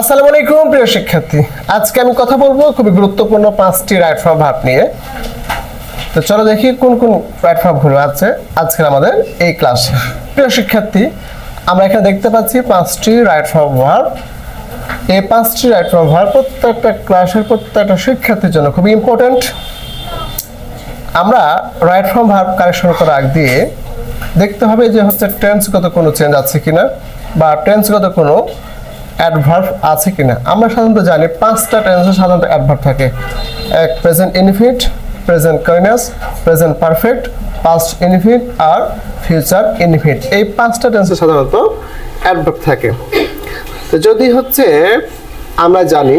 আসসালামু আলাইকুম, প্রিয় শিক্ষার্থী। আজকে আমি কথা বলব খুবই গুরুত্বপূর্ণ পাঁচটি রাইট ফর্ম ভাব নিয়ে। তো চলো দেখি কোন কোন রাইট আছে আজকের আমাদের এই প্রিয় শিক্ষার্থী, আমরা এখানে দেখতে পাচ্ছি পাঁচটি রাইট এই পাঁচটি রাইট প্রত্যেকটা ক্লাসের প্রত্যেকটা শিক্ষার্থীর জন্য খুবই ইম্পর্ট্যান্ট আমরা রাইট ফর্ম ভার্ব কারেকশন করার আগ দিয়ে দেখতে হবে যে হচ্ছে টেন্সগত কোনো চেঞ্জ আছে কিনা বা টেন্সগত কোনো অ্যাডভার্ব আছে কিনা? আমরা সাধারণত জানি পাঁচটা টেন্সে সাধারণত অ্যাডভার্ব থাকে। এক present infinite present continuous present perfect past infinite আর ফিউচার ইনফিনিট এই পাঁচটা টেন্সে সাধারণত অ্যাডভার্ব থাকে। তো যদি হচ্ছে আমরা জানি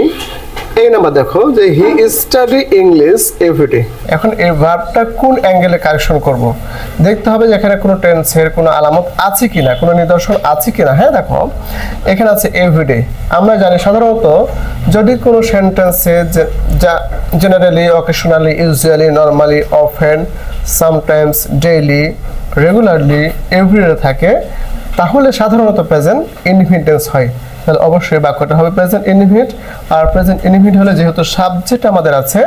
এই নাম্বার দেখো যে হি স্টাডি ইংলিশ এভরিডে এখন এই ভার্বটা কোন অ্যাঙ্গেলে কারেকশন করব? দেখতে হবে যে এখানে কোনো টেন্সের কোনো আলামত আছে কিনা কোনো নিদর্শন আছে কিনা। হ্যাঁ দেখো এখানে আছে এভরিডে আমরা জানি সাধারণত যদি কোনো সেন্টেন্সে যা generally occasionally usually normally often sometimes daily regularly everyday থাকে তাহলে সাধারণত প্রেজেন্ট ইনফিনিটেন্স হয়। তাহলে অবশ্যই বাক্যটা হবে প্রেজেন্ট ইনফিনিট আর প্রেজেন্ট ইনফিনিট হলে যেহেতু সাবজেক্ট আমাদের আছে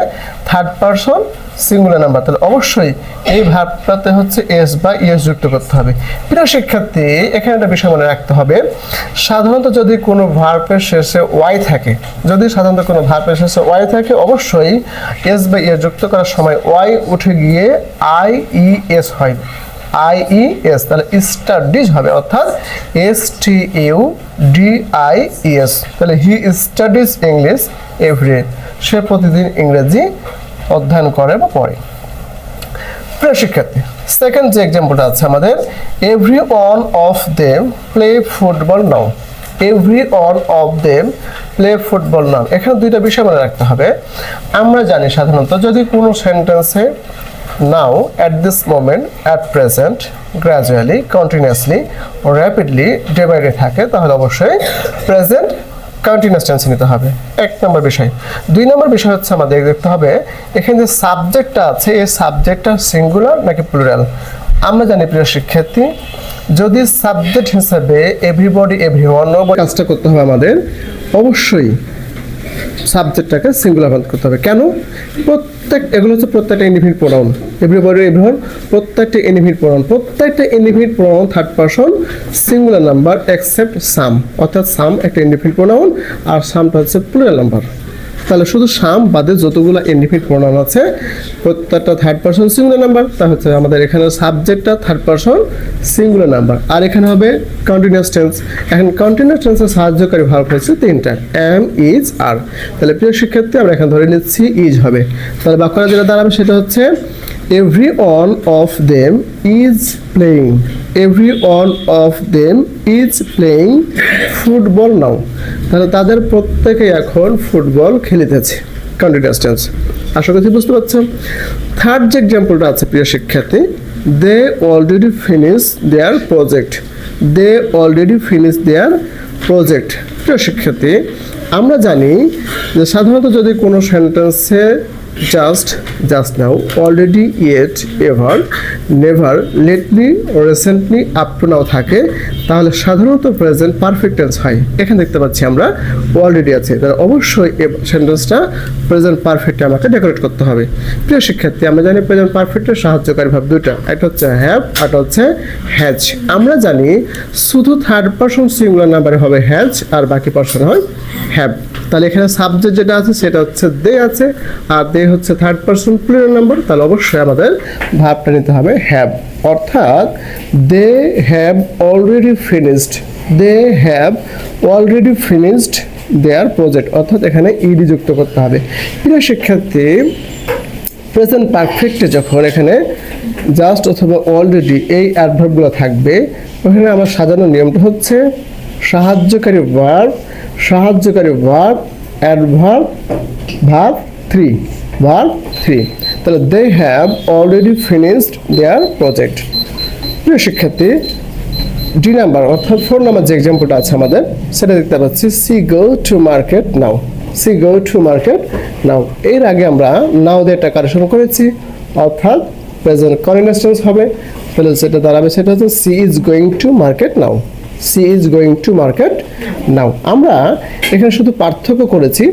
থার্ড পারসন সিঙ্গুলার নাম্বার তাহলে অবশ্যই এই ভাবটাতে হচ্ছে এস বা ইএস যুক্ত করতে হবে। প্রিয় শিক্ষার্থী, এখানে একটা বিষয় মনে রাখতে হবে। সাধারণত যদি কোনো ভার্বের শেষে ওয়াই থাকে, যদি সাধারণত কোনো ভার্বের শেষে ওয়াই থাকে, অবশ্যই এস বা ইএস যুক্ত করার সময় ওয়াই উঠে গিয়ে আই ই এস হয়। আই ই এস তাহলে স্টাডিজ হবে, অর্থাৎ S T U D I E তাহলে he studies English every day প্রতিদিন ইংরেজি অধ্যয়ন করে বা পড়ে। প্রিয় শিক্ষার্থী সেকেন্ড যে এক্সাম্পলটা আছে আমাদের every one of them play football now every one of them play football now এখানে দুইটা বিষয় মনে রাখতে হবে। আমরা জানি সাধারণত যদি কোনো সেন্টেন্সে now, at this moment, at present, gradually, continuously or rapidly day থাকে, তাহলে অবশ্যই প্রেজেন্ট কন্টিনিউয়াস টেন্স নিতে হবে। এক নম্বর বিষয়। দুই নম্বর বিষয় হচ্ছে আমাদের দেখতে হবে, এখানে যে সাবজেক্টটা আছে, এই সাবজেক্টটা সিঙ্গুলার নাকি প্লুরাল আমরা জানি, প্রিয় শিক্ষার্থী, যদি সাবজেক্ট হিসেবে এভরিবডি এভরিওয়ান কাজটা করতে হবে আমাদের, অবশ্যই সাবজেক্টটাকে সিঙ্গুলার বাদ করতে হবে। কেন? প্রত্যেক এগুলো হচ্ছে প্রত্যেকটা ইন্ডিভিড প্রোনাউন এভরিবডি এভরিওয়ান প্রত্যেকটা ইন্ডিভিড প্রোনাউন প্রত্যেকটা ইন্ডিভিড pronoun third person singular number except some অর্থাৎ সাম একটা ইন্ডিভিড প্রোনাউন আর সামটা হচ্ছে প্লুরাল নাম্বার তাহলে শুধু সাম বাদে যতগুলো ইন্ডিফিট প্রোনাউন আছে, প্রত্যেকটা থার্ড পারসন সিঙ্গুলার নাম্বার তা হচ্ছে আমাদের এখানে সাবজেক্টটা থার্ড পারসন সিঙ্গুলার নাম্বার আর এখানে হবে কন্টিনিউয়াস টেন্স এখন কন্টিনিউয়াস টেন্সের সাহায্যকারী ভার্ব হচ্ছে তিনটা এম ইজ আর তাহলে প্রিয় শিক্ষার্থী, আমরা এখানে ধরে নিচ্ছি ইজ হবে। তাহলে বাক্যটা যেটা দাঁড়াবে সেটা হচ্ছে every one of them is playing every one of them is playing football now তাহলে তাদের প্রত্যেকে এখন ফুটবল খেলিতেছে কন্টিনিউয়াস টেন্স আশা করছি বুঝতে পারছ থার্ড যে এক্সাম্পলটা আছে, প্রিয় শিক্ষার্থী they already finish their project they already finish their project প্রিয় শিক্ষার্থী, আমরা জানি যে সাধারণত যদি কোনো সেন্টেন্সে just just now already yet ever never lately recently up to now থাকে, তাহলে সাধারণত প্রেজেন্ট পারফেক্ট টেন্স হয়। এখানে দেখতে পাচ্ছি আমরা অলরেডি আছে। তাহলে অবশ্যই সেন্টেন্সটা প্রেজেন্ট পারফেক্টে আমাকে ডেকোরেট করতে হবে। প্রিয় শিক্ষার্থী, আমরা জানি প্রেজেন্ট পারফেক্টের সাহায্যকারী ভাব দুইটা। একটা হচ্ছে হ্যাভ একটা হচ্ছে হ্যাজ আমরা জানি শুধু থার্ড পারসন সিঙ্গুলার নাম্বারে হবে হ্যাজ আর বাকি পারসন হয় হ্যাভ তাহলে এখানে সাবজেক্ট যেটা আছে, সেটা হচ্ছে দে আছে, আর দে হচ্ছে থার্ড পারসন প্লুরাল নাম্বার তাহলে অবশ্যই আমাদের ভাবটা নিতে হবে হ্যাভ অর্থাৎ they have already finished they have already finished their project অর্থাৎ এখানে ইডি যুক্ত করতে হবে। প্রিয় শিক্ষার্থী প্রেজেন্ট পারফেক্টে যখন এখানে জাস্ট অথবা অলরেডি এই অ্যাডভার্বগুলো থাকবে, ওখানে আমার সাজানো নিয়মটা হচ্ছে সাহায্যকারী ভার্ব সাহায্যকারী verb adverb verb three verb three তাহলে they have already finished their project প্রিয় শিক্ষার্থী ডি নাম্বার অর্থাৎ ফোর নাম্বার যে এক্সাম্পলটা আছে আমাদের, সেটা দেখতে পাচ্ছি she go to market now she go to market now এর আগে আমরা নাও দিয়ে একটা কারেকশন করেছি, অর্থাৎ প্রেজেন্ট কন্টিনিউয়াস টেন্স হবে। তাহলে সেটা দাঁড়াবে সেটা হচ্ছে she is going to market now she is going to market now. আমরা এখানে শুধু পার্থক্য করেছি,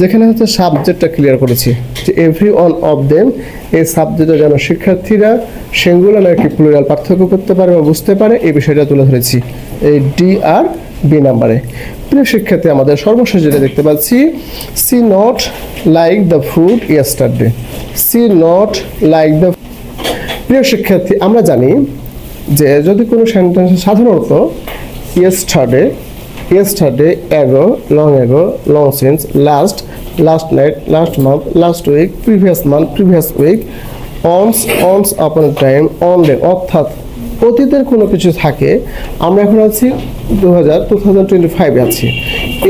যেখানে হচ্ছে সাবজেক্টটা ক্লিয়ার করেছি, যে এভরি ওয়ান অফ দেম, এই সাবজেক্টে যেন শিক্ষার্থীরা সিঙ্গুলার নাকি প্লুরাল পার্থক্য করতে পারে বা বুঝতে পারে, এই বিষয়টা তুলে ধরেছি। এই ডি আর বি নাম্বারে। প্রিয় শিক্ষার্থী, আমাদের সর্বশেষ যেটা দেখতে পাচ্ছি, she not like the food yesterday. She not like the প্রিয় শিক্ষার্থী, আমরা জানি যে যদি কোনো সেন্টেন্স সাধারণত yesterday yesterday ago long ago long since last last night last month last week previous month previous week once once upon time on day অর্থাৎ অতীতের কোনো কিছু থাকে, আমরা এখন আছি দু হাজার টু আছি।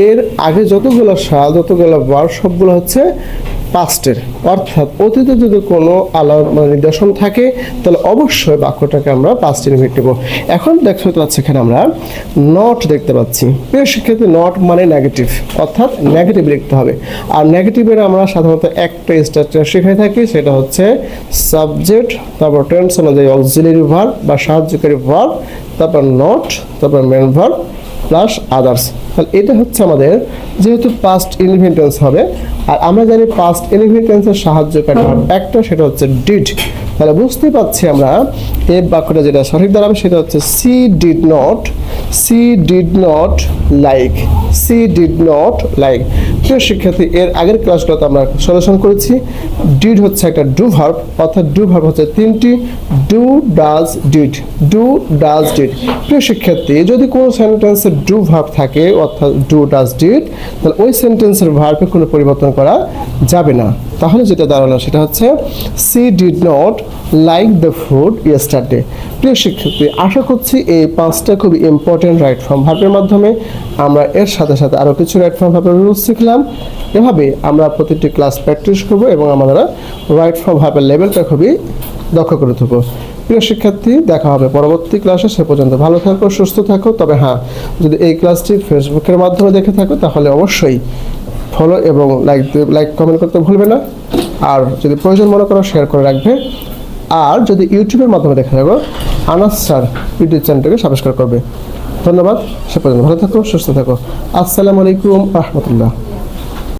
এর আগে যতগুলো সাল, যতগুলো বার, সবগুলো হচ্ছে পাস্টের। অর্থাৎ অতীতে যদি কোনো মানে নিদর্শন থাকে, তাহলে অবশ্যই বাক্যটাকে আমরা পাস্ট ইনভিট দেবো এখন দেখতে পাচ্ছি এখানে আমরা নট দেখতে পাচ্ছি। প্রিয় শিক্ষার্থী নট মানে নেগেটিভ অর্থাৎ নেগেটিভ লিখতে হবে। আর নেগেটিভের আমরা সাধারণত একটা স্ট্রাকচার শিখে থাকি, সেটা হচ্ছে সাবজেক্ট তারপর টেন্স অনুযায়ী অক্সিলারি ভার্ব বা সাহায্যকারী ভার্ব তারপর নট তারপর মেন ভার্ব প্লাস আদার্স তাহলে এটা হচ্ছে আমাদের যেহেতু পাস্ট ইনভেন্টেন্স হবে আর আমরা জানি পাস্ট ইনভেন্টেন্সের সাহায্যকারী একটা সেটা হচ্ছে ডিড তাহলে বুঝতে পারছি আমরা এই বাক্যটা যেটা সঠিক দাঁড়াবে সেটা হচ্ছে she did not she did not like, she did not like. প্রিয় শিক্ষার্থী, এর আগের ক্লাসগুলোতে আমরা সলিউশন করেছি, ডিড হচ্ছে একটা ডু ভার্ব, অর্থাৎ ডু ভার্ব হচ্ছে তিনটি, do does did, do does did. প্রিয় শিক্ষার্থী, যদি কোনো সেন্টেন্সে ডু ভার্ব থাকে, অর্থাৎ ডু ডাজ ডিড, তাহলে ওই সেন্টেন্সের ভার্বে কোনো পরিবর্তন করা যাবে না। তাহলে যেটা দাঁড়াল সেটা হচ্ছে she did not like the food yesterday প্রিয় শিক্ষার্থী, আশা করছি এই পাঁচটা খুবই ইম্পর্টেন্ট রাইট ফর্ম ভার্বের মাধ্যমে আমরা এর সাথে সাথে আরও কিছু রাইট ফর্ম ভার্বের রুলস শিখলাম। এভাবে আমরা প্রতিটি ক্লাস প্র্যাকটিস করব এবং আমরা রাইট ফর্ম ভার্বের লেভেলটা খুবই দক্ষ করে থাকব প্রিয় শিক্ষার্থী, দেখা হবে পরবর্তী ক্লাসে সে পর্যন্ত ভালো থাকো, সুস্থ থাকো। তবে হ্যাঁ যদি এই ক্লাসটি ফেসবুকের মাধ্যমে দেখে থাকো, তাহলে অবশ্যই ফলো এবং লাইক লাইক কমেন্ট করতে ভুলবে না। আর যদি প্রয়োজন মনে করো শেয়ার করে রাখবে। আর যদি ইউটিউবের মাধ্যমে দেখা থাকো আনাস স্যার ইউটিউব চ্যানেলটাকে সাবস্ক্রাইব করবে। ধন্যবাদ। সে পর্যন্ত ভালো থাকো, সুস্থ থাকো। আসসালামু আলাইকুম, রহমতুল্লাহ।